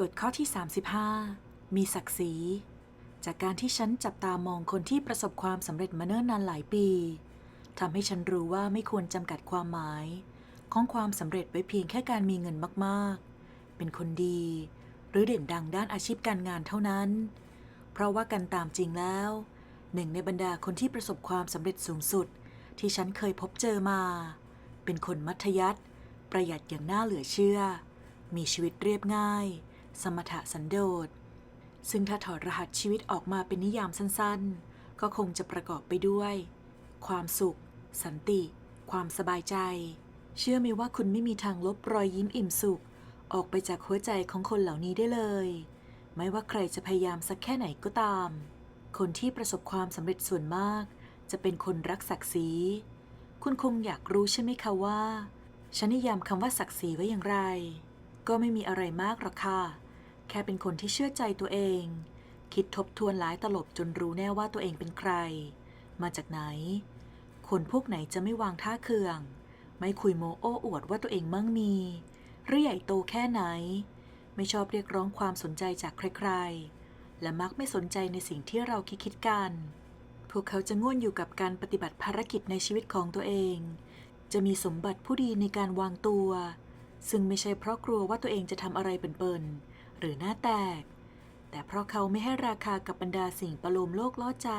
กฎข้อที่ 35 มีศักดิ์ศรี จากการที่ฉันจับตามองคนที่ประสบความสำเร็จมาเนิ่นนานหลายปีทำให้ฉันรู้ว่าไม่ควรจำกัดความหมาย ของความสำเร็จไว้เพียงแค่การมีเงินมากๆ เป็นคนดี หรือเด่นดังด้านอาชีพการงานเท่านั้น เพราะว่ากันตามจริงแล้ว หนึ่งในบรรดาคนที่ประสบความสำเร็จสูงสุด ที่ฉันเคยพบเจอมา เป็นคนมัธยัสถ์ประหยัดอย่างน่าเหลือเชื่อ มีชีวิตเรียบง่าย สมถะสันโดษ ซึ่งถ้าถอดรหัสชีวิตออกมาเป็นนิยามสั้นๆ ก็คงจะประกอบไปด้วย ความสุข สันติ ความสบายใจ เชื่อไหมว่าคุณไม่มีทางลบรอยยิ้มอิ่มสุข ออกไปจากหัวใจของคนเหล่านี้ได้เลย ไม่ว่าใครจะพยายามสักแค่ไหนก็ตาม คนที่ประสบความสำเร็จส่วนมาก จะเป็นคนรักศักดิ์ศรีคุณคงอยากรู้ใช่ไหมคะว่าฉันนิยามคำว่าศักดิ์ศรีไว้อย่างไร ก็ไม่มีอะไรมากหรอกค่ะ แค่เป็นคนที่เชื่อใจตัวเอง คิดทบทวนหลายตลบจนรู้แน่ว่าตัวเองเป็นใคร มาจากไหน คนพวกไหนจะไม่วางท่าเคือง ไม่คุยโมโอ้อวดว่าตัวเองมั่งมีหรือใหญ่โตแค่ไหน ไม่ชอบเรียกร้องความสนใจจากใครๆ และมักไม่สนใจในสิ่งที่เราคิดคิดกัน พวกเขาจะง่วนอยู่กับการปฏิบัติภารกิจในชีวิตของตัวเอง จะมีสมบัติผู้ดีในการวางตัว ซึ่งไม่ใช่เพราะกลัวว่าตัวเองจะทำอะไรเปิ่นๆ หรือหน้าแตก แต่เพราะเขาไม่ให้ราคากับบรรดาสิ่งประโลมโลกล่อใจ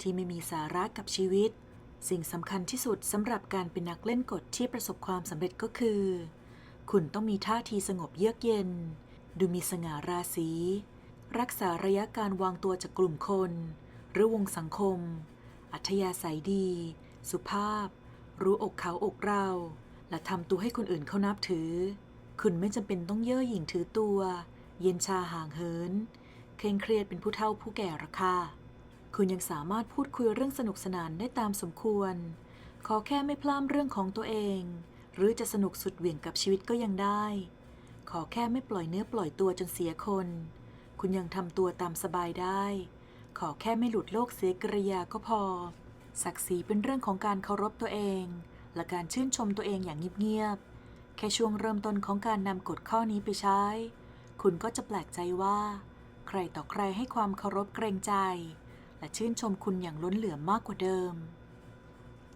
ที่ไม่มีสาระกับชีวิต สิ่งสำคัญที่สุดสำหรับการเป็นนักเล่นกฎที่ประสบความสำเร็จก็คือ คุณต้องมีท่าทีสงบเยือกเย็น ดูมีสง่าราศีรักษาระยะการวางตัวจากกลุ่มคน หรือวงสังคม อัธยาศัยดี สุภาพ รู้อกเขาอกเรา และทำตัวให้คนอื่นเขานับถือ คุณไม่จำเป็นต้องเย่อหยิ่งถือตัว เย็นชาห่างเหิน เคร่งเครียดเป็นผู้เฒ่าผู้แก่รอกค่ะคุณยังสามารถพูดคุยเรื่องสนุกสนานได้ตามสมควร ขอแค่ไม่พลามเรื่องของตัวเอง หรือจะสนุกสุดเหวี่ยงกับชีวิตก็ยังได้ ขอแค่ไม่ปล่อยเนื้อปล่อยตัวจนเสียคน คุณยังทำตัวตามสบายได้ ขอแค่ไม่หลุดโลกเสียกริยาก็พอ ศักดิ์ศรีเป็นเรื่องของการเคารพตัวเอง และการชื่นชมตัวเองอย่างเงียบๆ แค่ช่วงเริ่มต้นของการนำกฎข้อนี้ไปใช้ คุณก็จะแปลกใจว่า ใครต่อใครให้ความเคารพเกรงใจ และชื่นชมคุณอย่างล้นเหลือมากกว่าเดิม